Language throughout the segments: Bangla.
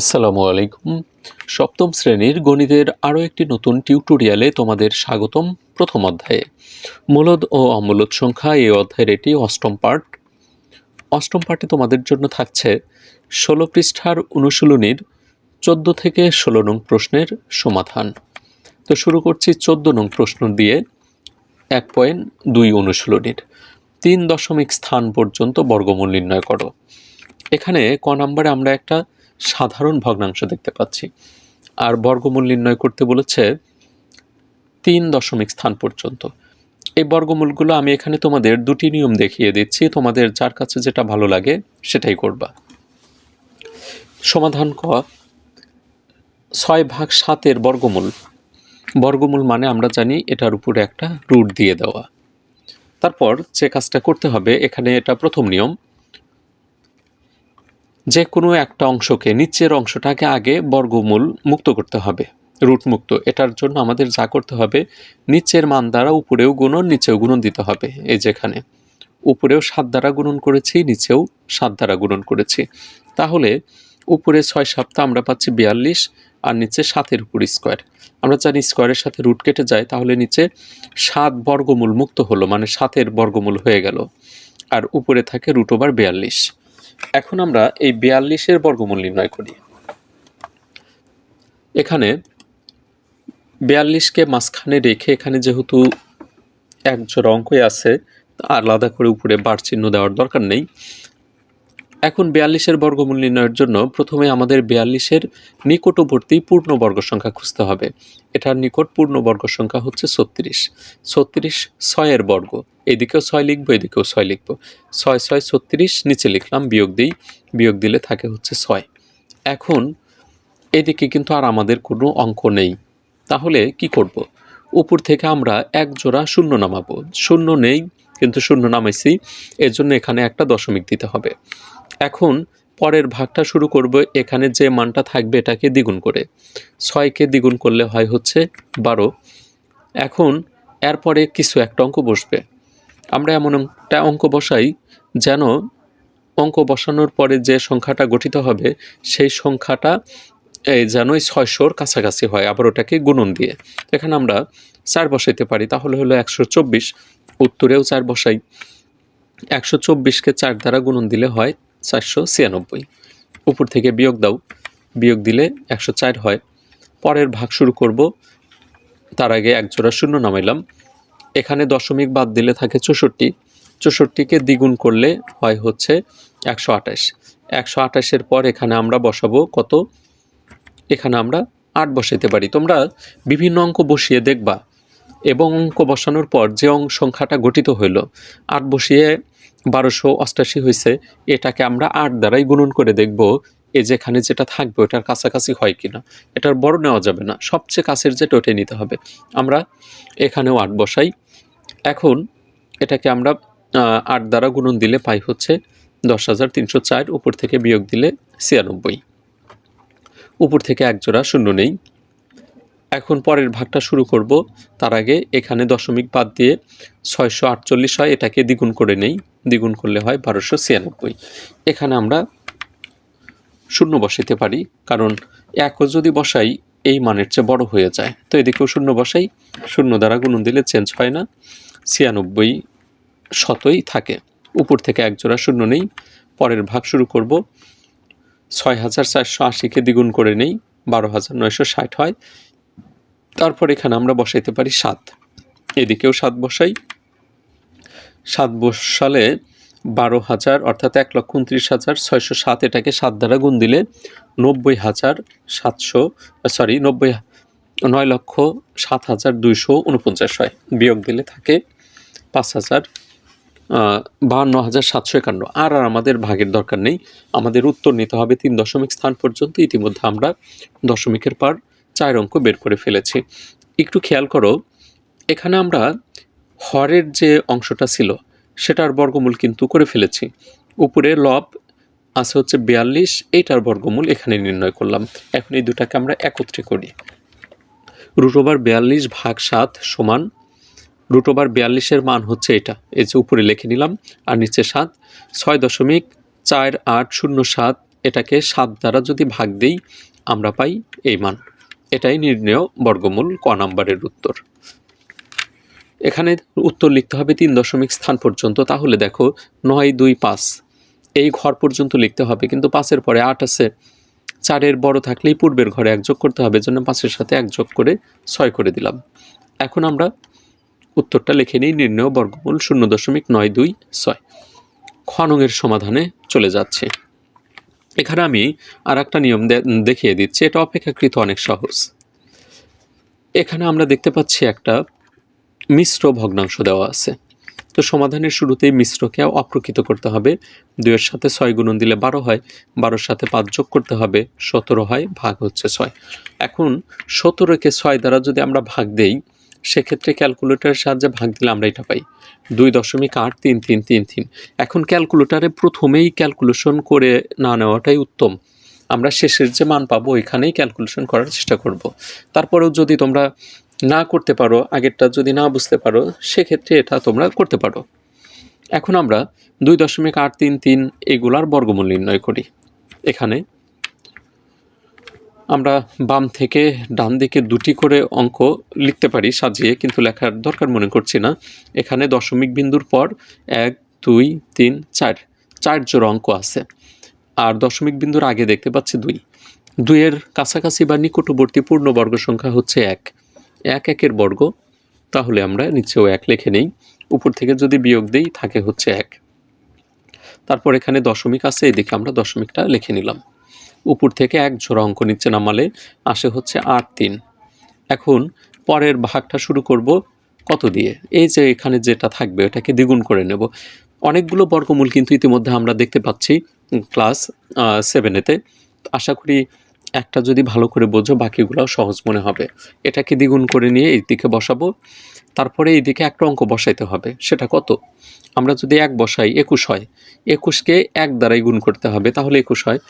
আসসালামু আলাইকুম। সপ্তম শ্রেণির গণিতের আরও একটি নতুন টিউটোরিয়ালে তোমাদের স্বাগতম প্রথম অধ্যায়ে। মূলদ ও অমূলদ সংখ্যা এই অধ্যায়ের এটি অষ্টম পার্ট অষ্টম পার্টে তোমাদের জন্য থাকছে ষোলো পৃষ্ঠার অনুশীলনীর চোদ্দ থেকে ষোলো নং প্রশ্নের সমাধান। তো শুরু করছি চোদ্দ নং প্রশ্ন দিয়ে এক পয়েন্ট দুই অনুশীলনীর। তিন দশমিক স্থান পর্যন্ত বর্গমূল নির্ণয় করো। এখানে ক নম্বরে আমরা একটা সাধারণ ভগ্নাংশ দেখতে পাচ্ছি। আর বর্গমূল নির্ণয় করতে বলেছে তিন দশমিক স্থান পর্যন্ত। এই বর্গমূলগুলো আমি এখানে তোমাদের দুটি নিয়ম দেখিয়ে দিচ্ছি। তোমাদের যার কাছে যেটা ভালো লাগে সেটাই করবা। সমাধান ক। ছয় ভাগ সাতের বর্গমূল। বর্গমূল মানে আমরা জানি এটার উপরে একটা রুট দিয়ে দেওয়া। তারপর যে কাজটা করতে হবে, এখানে এটা প্রথম নিয়ম। যে কোনো একটা অংশকে, নিচের অংশটাকে আগে বর্গমূল মুক্ত করতে হবে। রুট মুক্ত, এটার জন্য আমাদের যা করতে হবে, নিচের মান দ্বারা উপরেও গুণন, নিচেও গুণন দিতে হবে, এই যেখানে। উপরেও সাত দ্বারা গুণন করেছি, নিচেও সাত দ্বারা গুণন করেছি। তাহলে উপরে ছয় সপ্তাহ আমরা পাচ্ছি বিয়াল্লিশ, আর নিচে সাতের উপর স্কোয়ার। আমরা জানি স্কোয়ারের সাথে রুট কেটে যায়, তাহলে নিচে সাত বর্গমূল মুক্ত হলো মানে সাতের বর্গমূল হয়ে গেল। আর উপরে থাকে রুট ওভার বিয়াল্লিশ। এখন আমরা এই বিয়াল্লিশের বর্গমূল নির্ণয় করি। এখানে বিয়াল্লিশকে মাঝখানে রেখে এখানে যেহেতু একজোড় অঙ্কই আছে আলাদা করে উপরে বার চিহ্ন দেওয়ার দরকার নেই। এখন বিয়াল্লিশের বর্গমূল নির্ণয়ের জন্য প্রথমে আমাদের বিয়াল্লিশের নিকটবর্তী পূর্ণ বর্গ সংখ্যা খুঁজতে হবে। এটার নিকট পূর্ণ বর্গ সংখ্যা হচ্ছে ছত্রিশ। ছত্রিশ ছয়ের বর্গ। এদিকেও ছয় লিখব, এদিকেও ছয় লিখব। ছয় ছয়, ছত্রিশ, নিচে লিখলাম, বিয়োগ দিই। বিয়োগ দিলে থাকে হচ্ছে ছয়। এখন এদিকে কিন্তু আর আমাদের কোনো অঙ্ক নেই। তাহলে কি করব। উপর থেকে আমরা এক জোড়া শূন্য নামাবো। শূন্য নেই, কিন্তু শূন্য নামাইছি। এর জন্য এখানে একটা দশমিক দিতে হবে। এখন পরের ভাগটা শুরু করব, এখানে যে মানটা থাকবে এটাকে দ্বিগুণ করে। ছয়কে দ্বিগুণ করলে হয় হচ্ছে বারো। এখন এরপরে কিছু একটা অঙ্ক বসবে। আমরা এমন একটা অঙ্ক বসাই যেন অঙ্ক বসানোর পরে যে সংখ্যাটা গঠিত হবে, সেই সংখ্যাটা এই যেন ছয়শোর কাছাকাছি হয়, আবার ওটাকে গুণন দিয়ে। এখানে আমরা চার বসাইতে পারি, তাহলে হলো একশো চব্বিশ। উত্তরেও চার বসাই। একশো চব্বিশকে চার দ্বারা গুণন দিলে হয় চারশো ছিয়ানব্বই। উপর থেকে বিয়োগ দাও। বিয়োগ দিলে একশো চার হয়। পরের ভাগ শুরু করব। তার আগে এক জোড়া শূন্য নামাইলাম। এখানে দশমিক বাদ দিলে থাকে চৌষট্টি। চৌষট্টিকে দ্বিগুণ করলে হয় হচ্ছে একশো আঠাশ। একশো আঠাশের পর এখানে আমরা বসাবো কত? এখানে আমরা আট বসাইতে পারি। তোমরা বিভিন্ন অঙ্ক বসিয়ে দেখবা। এবং অঙ্ক বসানোর পর যে অঙ্ক সংখ্যাটা গঠিত হইল, আট বসিয়ে বারোশো অষ্টাশি হয়েছে এটাকে আমরা আট দ্বারাই গুণন করে দেখব এ যেখানে যেটা থাকবে ওটার কাছাকাছি হয় কিনা। এটার বড় নেওয়া যাবে না, সবচেয়ে কাছের যেটা ওটাই নিতে হবে। আমরা এখানেও আট বসাই। এখন এটাকে আমরা আট দ্বারা গুণন দিলে পাই হচ্ছে দশ হাজার তিনশো চার, উপর থেকে বিয়োগ দিলে ছিয়ানব্বই। উপর থেকে এক জোড়া শূন্য নেই। এখন পরের ভাগটা শুরু করব। তার আগে এখানে দশমিক বাদ দিয়ে ছয়শো আটচল্লিশ হয়, এটাকে দ্বিগুণ করে নেই। দ্বিগুণ করলে হয় বারোশো ছিয়ানব্বই। এখানে আমরা শূন্য বসাইতে পারি, কারণ একও যদি বসাই, এই মানের চেয়ে বড় হয়ে যায়। তো এদিকেও শূন্য বসাই, শূন্য দ্বারা গুণন দিলে চেঞ্জ হয় না, ছিয়ানব্বই শতই থাকে। উপর থেকে এক জোড়া শূন্য নেই। পরের ভাগ শুরু করব ছয় হাজার চারশো আশিকে দ্বিগুণ করে নেই বারো হাজার নয়শো ষাট হয়। তারপর এখানে আমরা বসাইতে পারি সাত। এদিকেও সাত বসাই। সাত বসালে বারো হাজার, অর্থাৎ এক লক্ষ উনত্রিশ হাজার ছয়শো সাত এটাকে সাত দ্বারা গুণ দিলে নব্বই হাজার সাতশো সরি নব্বই নয় লক্ষ সাত হাজার দুইশো উনপঞ্চাশ হয়। বিয়োগ দিলে থাকে পাঁচ হাজার বাহান্ন হাজার সাতশো একান্ন। আর আর আমাদের ভাগের দরকার নেই। আমাদের উত্তর নিতে হবে তিন দশমিক স্থান পর্যন্ত। ইতিমধ্যে আমরা দশমিকের পার চার অঙ্ক বের করে ফেলেছি। একটু খেয়াল করো, এখানে আমরা হরের যে অংশটা ছিল, সেটার বর্গমূল কিন্তু করে ফেলেছি। উপরে লব আছে হচ্ছে বিয়াল্লিশ, এইটার বর্গমূল এখানে নির্ণয় করলাম। এখন এই দুটাকে আমরা একত্রে করি। রুট ওভার বিয়াল্লিশ ভাগ সাত সমান, রুট ওভার বিয়াল্লিশের মান হচ্ছে এটা, এই যে উপরে লিখে নিলাম, আর নিচে সাত। ছয় দশমিক চার আট শূন্য সাত, এটাকে সাত দ্বারা যদি ভাগ দেই, আমরা পাই এই মান। এটাই নির্ণেয় বর্গমূল ক নাম্বারের উত্তর। এখানে উত্তর লিখতে হবে তিন দশমিক স্থান পর্যন্ত, তাহলে দেখো নয়, দুই, পাঁচ। এই ঘর পর্যন্ত লিখতে হবে, কিন্তু পাঁচের পরে আট আছে। চারের বড় থাকলেই পূর্বের ঘরে এক যোগ করতে হবে জন্য পাঁচের সাথে এক যোগ করে ছয় করে দিলাম। এখন আমরা উত্তরটা লিখে নিই, নির্ণয় বর্গমূল শূন্য দশমিক নয়, দুই, ছয়। খনঙের সমাধানে চলে যাচ্ছে। এখানে আমি আর একটা নিয়ম দেখিয়ে দিচ্ছি, এটা অপেক্ষাকৃত অনেক সহজ। এখানে আমরা দেখতে পাচ্ছি একটা মিশ্র ভগ্নাংশ দেওয়া আছে। তো সমাধানের শুরুতেই মিশ্রকে অপ্রকৃত করতে হবে। দুইয়ের সাথে ছয় গুণন দিলে বারো হয়, বারোর সাথে পাঁচ যোগ করতে হবে, সতেরো হয়, ভাগ হচ্ছে ছয়। এখন সতেরোকে ছয় দ্বারা যদি আমরা ভাগ দেই সেক্ষেত্রে ক্যালকুলেটরের সাহায্যে ভাগ দিলে আমরা এটা পাই। দুই দশমিক আট তিন তিন তিন তিন। এখন ক্যালকুলেটারে প্রথমেই ক্যালকুলেশন করে না নেওয়াটাই উত্তম। আমরা শেষের যে মান পাবো ওইখানেই ক্যালকুলেশন করার চেষ্টা করব। তারপরেও যদি তোমরা না করতে পারো, আগেরটা যদি না বুঝতে পারো, সেক্ষেত্রে এটা তোমরা করতে পারো। এখন আমরা দুই দশমিক আট তিন তিন এগুলার বর্গমূল নির্ণয় করি। এখানে আমরা বাম থেকে ডান দিকে দুটি করে অঙ্ক লিখতে পারি, সাজিয়ে, কিন্তু লেখার দরকার মনে করছি না। এখানে দশমিক বিন্দুর পর এক, দুই, তিন, চার চার জোড়া অঙ্ক আছে। আর দশমিক বিন্দুর আগে দেখতে পাচ্ছি দুই। দুইয়ের কাছাকাছি বা নিকটবর্তী পূর্ণবর্গ সংখ্যা হচ্ছে এক। এক একের বর্গ, তাহলে আমরা নিচেও এক লিখে নেই। উপর থেকে যদি বিয়োগ দেই, থাকে হচ্ছে এক। তারপর এখানে দশমিক আছে, এদিকে আমরা দশমিকটা লিখে নিলাম। উপর থেকে এক জোড়া অঙ্ক নিচে নামালে আসে হচ্ছে আট তিন। এখন পরের ভাগটা শুরু করব কত দিয়ে? এই যে এখানে যেটা থাকবে এটাকে দ্বিগুণ করে নেব। অনেকগুলো বর্গমূল কিন্তু ইতিমধ্যে আমরা দেখতে পাচ্ছি ক্লাস সেভেনেতে আশা করি একটা যদি ভালো করে বোঝো বাকিগুলোও সহজ মনে হবে। এটাকে দ্বিগুণ করে নিয়ে এই দিকে বসাবো। তারপরে এই দিকে একটা অঙ্ক বসাইতে হবে। সেটা কত? আমরা যদি এক বসাই, একুশ হয়। একুশকে এক দ্বারাই গুণ করতে হবে, তাহলে একুশ হয়।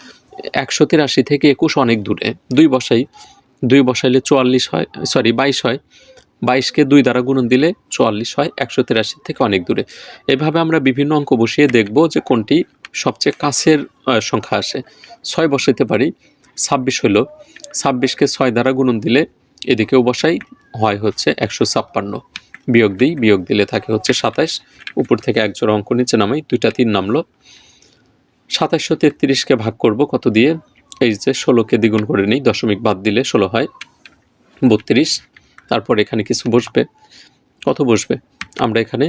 একশো তিরাশি থেকে একুশ অনেক দূরে। দুই বসাই, দুই বসাইলে চুয়াল্লিশ হয় সরি বাইশ হয়। বাইশকে দুই দ্বারা গুণন দিলে চুয়াল্লিশ হয়, একশো তিরাশি থেকে অনেক দূরে। এভাবে আমরা বিভিন্ন অঙ্ক বসিয়ে দেখব যে কোনটি সবচেয়ে কাছের সংখ্যা আসে। ছয় বসাইতে পারি, ছাব্বিশ হলো ছাব্বিশকে ছয় দ্বারা গুণন দিলে এদিকেও বসাই, হয় হচ্ছে একশো ছাপ্পান্ন। বিয়োগ দিই, বিয়োগ দিলে থাকে হচ্ছে সাতাইশ। উপর থেকে এক জোড়া অঙ্ক নিচে নামাই, দুইটা তিন নামলো। সাতাশশো তেত্রিশকে ভাগ করব, কত দিয়ে? এই যে ষোলোকে দ্বিগুণ করে নিই, দশমিক বাদ দিলে ষোলো হয়, বত্রিশ। তারপর এখানে কিছু বসবে। কত বসবে? আমরা এখানে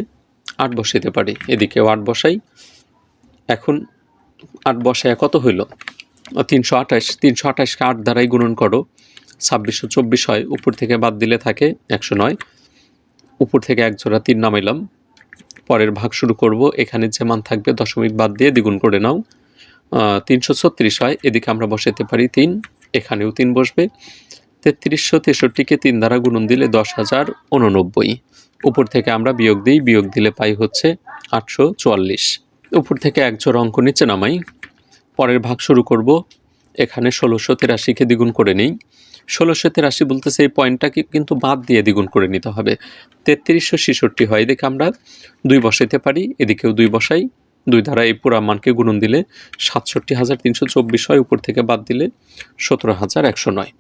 আট বসাইতে পারি, এদিকেও আট বসাই। এখন আট বসায় কত হইল? তিনশো আঠাশ, তিনশো আঠাশকে আট দ্বারাই গুণন করো, ছাব্বিশশো চব্বিশ হয়, উপর থেকে বাদ দিলে থাকে একশো নয়। উপর থেকে এক জোড়া তিন নামাইলাম পরের ভাগ শুরু করব। এখানে যে মান থাকবে দশমিক বাদ দিয়ে দ্বিগুণ করে নাও। তিনশো ছত্রিশ হয়, এদিকে আমরা বসাইতে পারি তিন, এখানেও তিন বসবে। তেত্রিশশো তেষট্টিকে তিন দ্বারা গুণন দিলে দশ হাজার উননব্বই উপর থেকে আমরা বিয়োগ দিই, বিয়োগ দিলে পাই হচ্ছে আটশো চুয়াল্লিশ। উপর থেকে এক জোড়া অঙ্ক নিচে নামাই। পরের ভাগ শুরু করব, এখানে ষোলোশো তেরাশিকে দ্বিগুণ করে নিই। ষোলোশো তেরাশি বলতেছে এই পয়েন্টটাকে কিন্তু বাদ দিয়ে দ্বিগুণ করে নিতে হবে। তেত্রিশশো ছেষট্টি হয়, এদিকে আমরা দুই বসাইতে পারি, এদিকেও দুই বসাই। দুই দ্বারা এই পুরা মানকে গুণন দিলে সাতষট্টি হাজার তিনশো চব্বিশ হয়, উপর থেকে বাদ দিলে সতেরো হাজার একশো নয়।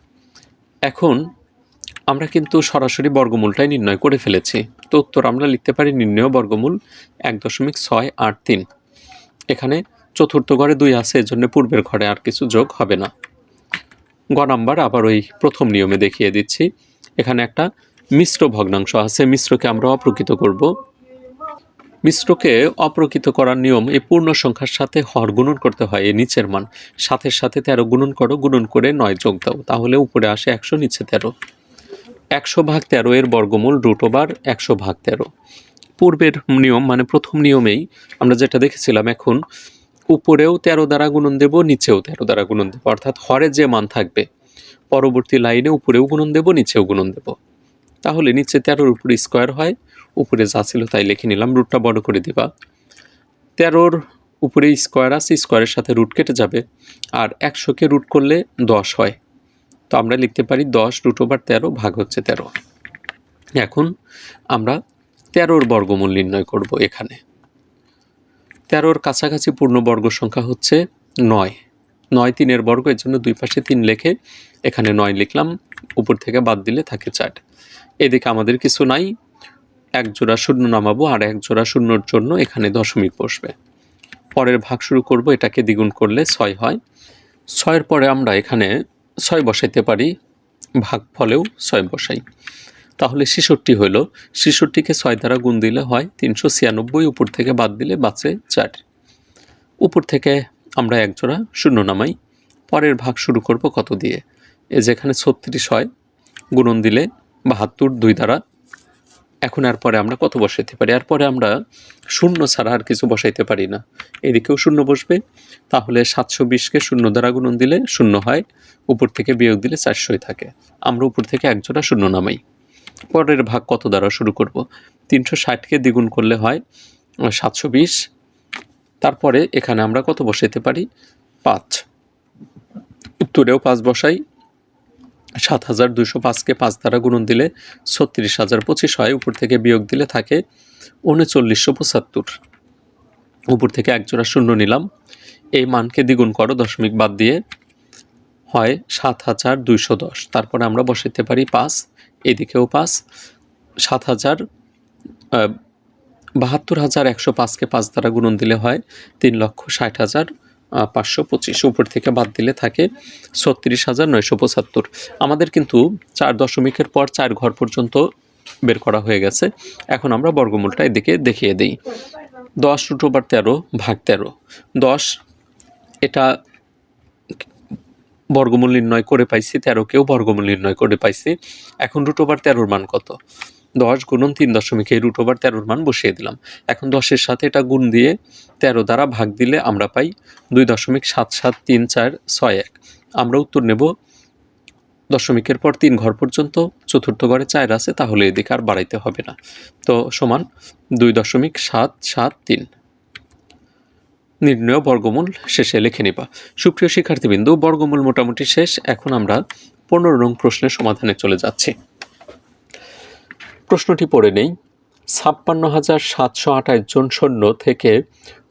এখন আমরা কিন্তু সরাসরি বর্গমূলটাই নির্ণয় করে ফেলেছি। তো উত্তর আমরা লিখতে পারি নির্ণয় বর্গমূল এক দশমিক ছয় আট তিন। এখানে চতুর্থ ঘরে দুই আছে, এজন্য পূর্বের ঘরে আর কিছু যোগ হবে না। গ নাম্বার আবার ওই প্রথম নিয়মে দেখিয়ে দিচ্ছি। এখানে একটা মিশ্র ভগ্নাংশ আছে, মিশ্রকে আমরা অপ্রকৃত করব। মিশ্রকে অপ্রকৃত করার নিয়ম, এই পূর্ণ সংখ্যার সাথে হর গুণন করতে হয়, এই নিচের মান। সাতের সাথে তেরো গুণন করো, গুণন করে নয় যোগ দাও, তাহলে উপরে আসে একশো, নিচে তেরো। একশো ভাগ তেরো এর বর্গমূল রুট একশো ভাগ তেরো। পূর্বের নিয়ম মানে প্রথম নিয়মেই আমরা যেটা দেখেছিলাম এখন উপরেও তেরো দ্বারা গুণন দেব, নিচেও তেরো দ্বারা গুণন দেবো। অর্থাৎ হরে যে মান থাকবে, পরবর্তী লাইনে উপরেও গুণন দেব, নিচেও গুণন দেব। তাহলে নিচে তেরোর উপরে স্কোয়ার হয়, উপরে যা ছিল তাই লিখে নিলাম রুটটা বড় করে দিবা। তেরোর উপরে স্কোয়ার আছে, স্কোয়ারের সাথে রুট কেটে যাবে, আর একশোকে রুট করলে দশ হয়। তো আমরা লিখতে পারি দশ রুট ওভার তেরো ভাগ হচ্ছে তেরো। এখন আমরা তেরোর বর্গমূল নির্ণয় করব এখানে। তেরোর কাছাকাছি পূর্ণবর্গ সংখ্যা হচ্ছে নয়। নয় তিনের বর্গ, এর জন্য দুই পাশে তিন লেখে এখানে নয় লিখলাম, উপর থেকে বাদ দিলে থাকে চার। এদিকে আমাদের কিছু নাই, এক জোড়া শূন্য নামাবো আর এক জোড়া শূন্যর জন্য এখানে দশমিক বসবে। পরের ভাগ শুরু করব, এটাকে দ্বিগুণ করলে ছয় হয়। ছয়ের পরে আমরা এখানে ছয় বসাইতে পারি ভাগ ফলেও ছয় বসাই। তাহলে ছেষট্টি হইল। ছেষট্টিকে ছয় দ্বারা গুণ দিলে হয় তিনশো ছিয়ানব্বই, উপর থেকে বাদ দিলে বাঁচে চার। উপর থেকে আমরা এক জোড়া শূন্য নামাই। পরের ভাগ শুরু করব কত দিয়ে? এ যেখানে ছত্রিশ হয়, গুণন দিলে বাহাত্তর দুই দ্বারা। এখন আর পরে আমরা কত বসাইতে পারি? আর পরে আমরা শূন্য ছাড়া আর কিছু বসাইতে পারি না। এদিকেও শূন্য বসবে। তাহলে সাতশো বিশকে শূন্য দ্বারা গুণন দিলে শূন্য হয়, উপর থেকে বিয়োগ দিলে চারশোই থাকে। আমরা উপর থেকে একজোড়া শূন্য নামাই। পরের ভাগ কত দ্বারা শুরু করব? তিনশো ষাটকে দ্বিগুণ করলে হয় সাতশো বিশ। তারপরে এখানে আমরা কত বসাইতে পারি? পাঁচ। উত্তরেও পাঁচ বসাই। সাত হাজার দুশো পাঁচকে পাঁচ দ্বারা গুণন দিলে ছত্রিশ হাজার পঁচিশ হয়। উপর থেকে বিয়োগ দিলে থাকে উনচল্লিশশো পঁচাত্তর। উপর থেকে একজোড়া শূন্য নিলাম। এই মানকে দ্বিগুণ করো, দশমিক বাদ দিয়ে হয় সাত হাজার দুইশো দশ। তারপরে আমরা বসাইতে পারি পাঁচ, এদিকেও পাঁচ, সাত হাজার বাহাত্তর হাজার একশো পাঁচকে পাঁচ দ্বারা গুণন দিলে হয় তিন লক্ষ ষাট হাজার পাঁচশো পঁচিশ। উপর থেকে বাদ দিলে থাকে ছত্রিশ হাজার নয়শো পঁচাত্তর। আমাদের কিন্তু চার দশমিকের পর চার ঘর পর্যন্ত বের করা হয়ে গেছে। এখন আমরা বর্গমূলটা এদিকে দেখিয়ে দিই। দশ রুট ওভার তেরো ভাগ তেরো। দশ, এটা বর্গমূল নির্ণয় করে পাইছি তেরোকেও বর্গমূল নির্ণয় করে পাইছি। এখন রুট ওভার তেরোর মান কত? দশ গুণন তিন দশমিক এই রুট ওভার তেরোর মান বসিয়ে দিলাম। এখন দশের সাথে এটা গুণ দিয়ে তেরো দ্বারা ভাগ দিলে আমরা পাই দুই দশমিক সাত সাত তিন চার ছয় এক। আমরা উত্তর নেব, দশমিকের পর তিন ঘর পর্যন্ত চতুর্থ ঘরে চার আছে, তাহলে এদিকে আর বাড়াইতে হবে না। তো সমান দুই দশমিক সাত সাত তিন। নির্ণয় বর্গমূল শেষে লিখে নিবা। সুপ্রিয় শিক্ষার্থীবৃন্দু, বর্গমূল মোটামুটি শেষ। এখন আমরা পনেরো নং প্রশ্নের সমাধানে চলে যাচ্ছি। প্রশ্নটি পড়ে নেই। ছাপ্পান্ন হাজার সাতশো আঠাশ জন সৈন্য থেকে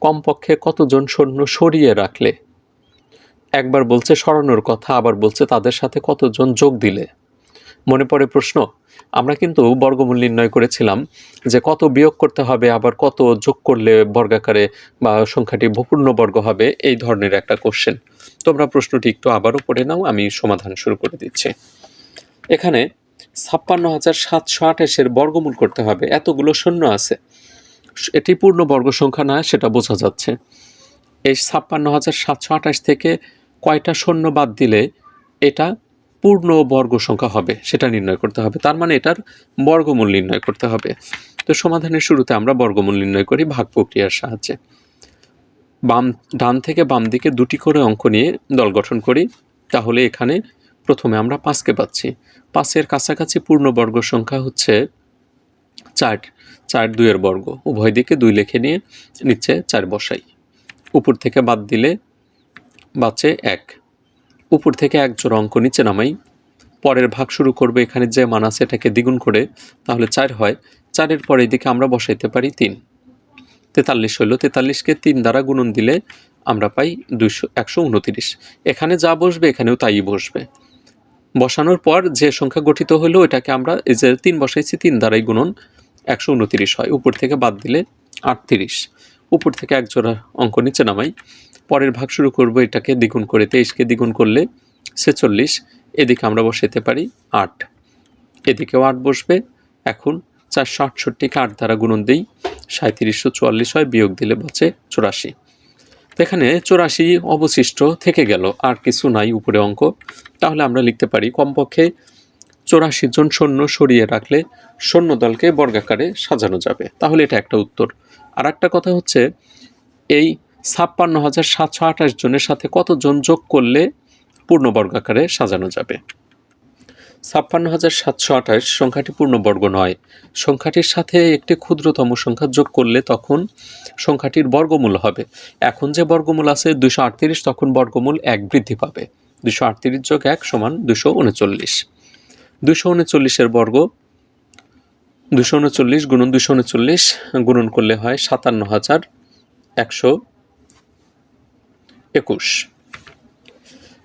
কমপক্ষে কতজন সৈন্য সরিয়ে রাখলে? একবার বলছে সরানোর কথা, আবার বলছে তাদের সাথে কতজন যোগ দিলে? মনে পড়ে প্রশ্ন? আমরা কিন্তু বর্গমূল নির্ণয় করেছিলাম যে কত বিয়োগ করতে হবে, আবার কত যোগ করলে বর্গাকারে বা সংখ্যাটি ভূপূর্ণ বর্গ হবে, এই ধরনের একটা কোশ্চেন তোমরা প্রশ্নটি একটু আবারও পড়ে নাও, আমি সমাধান শুরু করে দিচ্ছি। এখানে ছাপ্পান্ন হাজার সাতশো আঠাশের বর্গমূল করতে হবে, এতগুলো শূন্য আছে। এটি পূর্ণ বর্গ সংখ্যা না, সেটা বোঝা যাচ্ছে। এই ছাপ্পান্ন হাজার সাতশো আঠাশ থেকে কয়টা শূন্য বাদ দিলে এটা পূর্ণ বর্গ সংখ্যা হবে, সেটা নির্ণয় করতে হবে। তার মানে এটার বর্গমূল নির্ণয় করতে হবে। তো সমাধানের শুরুতে আমরা বর্গমূল নির্ণয় করি ভাগ প্রক্রিয়ার সাহায্যে। বাম, ডান থেকে বাম দিকে দুটি করে অঙ্ক নিয়ে দল গঠন করি, তাহলে এখানে প্রথমে আমরা পাঁচকে পাচ্ছি। পাঁচের কাছাকাছি পূর্ণবর্গ সংখ্যা হচ্ছে চার চার দুইয়ের বর্গ। উভয় দিকে দুই লেখে নিয়ে নিচে চার বসাই। উপর থেকে বাদ দিলে বাঁচে এক। উপর থেকে এক জোড়া অঙ্ক নিচে নামাই। পরের ভাগ শুরু করবে এখানে যে মান আছে এটাকে দ্বিগুণ করে, তাহলে চার হয়। চারের পরে এদিকে আমরা বসাইতে পারি তিন। তেতাল্লিশ হইল, তেতাল্লিশকে তিন দ্বারা গুণন দিলে আমরা পাই দুইশো, একশো উনতিরিশ। এখানে যা বসবে এখানেও তাই বসবে। বসানোর পর যে সংখ্যা গঠিত হলো এটাকে আমরা এই যে তিন বসাইছি, তিন দ্বারাই গুণন একশো উনতিরিশ হয়। উপর থেকে বাদ দিলে আটত্রিশ। উপর থেকে এক জোড়া অঙ্ক নিচে নামাই। পরের ভাগ শুরু করব এটাকে দ্বিগুণ করে তেইশকে দ্বিগুণ করলে ছেচল্লিশ। এদিকে আমরা বসাইতে পারি আট। এদিকেও আট বসবে। এখন চারশো আটষট্টিকে আট দ্বারা গুণন দিই। সাঁত্রিশশো চুয়াল্লিশ হয়, বিয়োগ দিলে বসে চুরাশি। তো এখানে চুরাশি অবশিষ্ট থেকে গেল, আর কিছু নাই উপরে অঙ্ক। তাহলে আমরা লিখতে পারি কমপক্ষে চৌরাশি জন সৈন্য সরিয়ে রাখলে সৈন্য দলকে বর্গাকারে সাজানো যাবে। তাহলে এটা একটা উত্তর। আর একটা কথা হচ্ছে, এই ছাপ্পান্ন হাজার সাতশো আঠাশ জনের সাথে কতজন যোগ করলে পূর্ণ বর্গাকারে সাজানো যাবে? ছাপ্পান্ন হাজার সাতশো আঠাশ সংখ্যাটি পূর্ণবর্গ নয়। সংখ্যাটির সাথে একটি ক্ষুদ্রতম সংখ্যা যোগ করলে তখন সংখ্যাটির বর্গমূল হবে। এখন যে বর্গমূল আছে দুশো আটত্রিশ, তখন বর্গমূল এক বৃদ্ধি পাবে। দুশো আটত্রিশ যোগ এক সমান দুশো উনচল্লিশ। দুশো উনচল্লিশের বর্গ দুশো উনচল্লিশ গুণন দুশো উনচল্লিশ গুণন করলে হয় সাতান্ন হাজার একশো একুশ।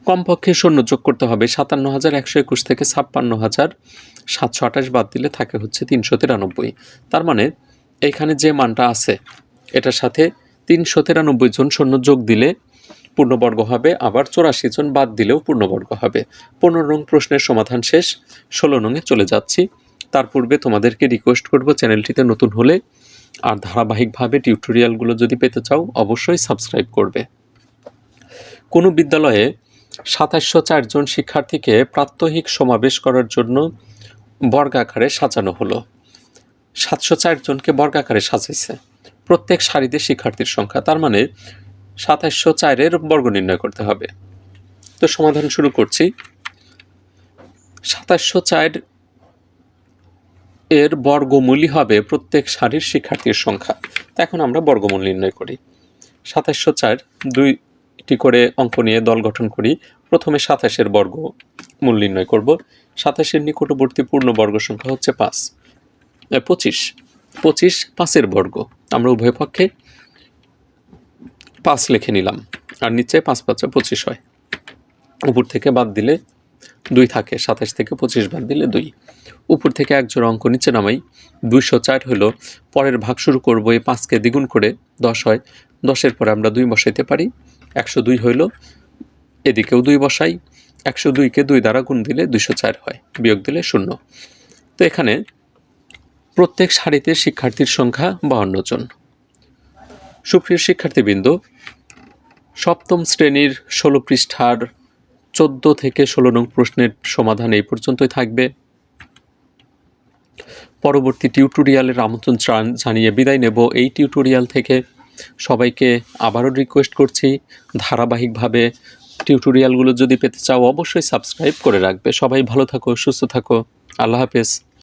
কমপক্ষে শূন্য যোগ করতে হবে সাতান্ন হাজার একশো একুশ থেকে ছাপ্পান্ন হাজার সাতশো আঠাশ বাদ দিলে থাকে হচ্ছে তিনশো তিরানব্বই। তার মানে এইখানে যে মানটা আছে, এটার সাথে তিনশো তিরানব্বই জন শূন্য যোগ দিলে পূর্ণবর্গ হবে, আবার চৌরাশি জন বাদ দিলেও পূর্ণবর্গ হবে। পনেরো নং প্রশ্নের সমাধান শেষ, ষোলো নংয়ে চলে যাচ্ছি। তার পূর্বে তোমাদেরকে রিকোয়েস্ট করব চ্যানেলটিতে নতুন হলে। আর ধারাবাহিকভাবে টিউটোরিয়ালগুলো যদি পেতে চাও, অবশ্যই সাবস্ক্রাইব করবে। কোনো বিদ্যালয়ে সাতাশশো চারজন শিক্ষার্থীকে প্রাত্যহিক সমাবেশ করার জন্য বর্গাকারে সাজানো হলো। সাতশো চারজনকে বর্গাকারে সাজাইছে। প্রত্যেক সারিতে শিক্ষার্থীর সংখ্যা। তার মানে সাতাশশো চারের বর্গ নির্ণয় করতে হবে। তো সমাধান শুরু করছি। সাতাশশো চার এর বর্গমূলই হবে প্রত্যেক সারির শিক্ষার্থীর সংখ্যা। এখন আমরা বর্গমূল নির্ণয় করি। সাতাশশো চার, দুইটি করে অঙ্ক নিয়ে দল গঠন করি। প্রথমে সাতাশের বর্গ মূল নির্ণয় করব। সাতাশের নিকটবর্তী পূর্ণ বর্গ সংখ্যা হচ্ছে পাঁচ। পঁচিশ। পঁচিশ, পাঁচের বর্গ। আমরা উভয় পক্ষে পাঁচ লিখে নিলাম। আর নিচে পাঁচ পাঁচে পঁচিশ হয়। উপর থেকে বাদ দিলে দুই থাকে, সাতাশ থেকে পঁচিশ বাদ দিলে দুই। উপর থেকে এক জোড়া অঙ্ক নিচে নামাই। দুইশো চার হলো পরের ভাগ শুরু করব এই পাঁচকে দ্বিগুণ করে, দশ হয়। দশের পরে আমরা দুই বসাইতে পারি। একশো দুই হইল, এদিকেও দুই বসাই। একশো দুইকে দুই দ্বারা গুণ দিলে দুইশো চার হয়, বিয়োগ দিলে শূন্য। তো এখানে প্রত্যেক সারিতে শিক্ষার্থীর সংখ্যা বাহান্ন জন। সুপ্রিয় শিক্ষার্থীবৃন্দ, সপ্তম শ্রেণির ষোলো পৃষ্ঠার চোদ্দ থেকে ষোলো নং প্রশ্নের সমাধান এই পর্যন্তই থাকবে। পরবর্তী টিউটোরিয়ালের আমন্ত্রণ চান জানিয়ে বিদায় নেব। এই টিউটোরিয়াল থেকে সবাইকে আবারও রিকোয়েস্ট করছি, ধারাবাহিকভাবে টিউটোরিয়ালগুলো যদি পেতে চাও অবশ্যই সাবস্ক্রাইব করে রাখবে। সবাই ভালো থাকো, সুস্থ থাকো। আল্লাহ হাফেজ।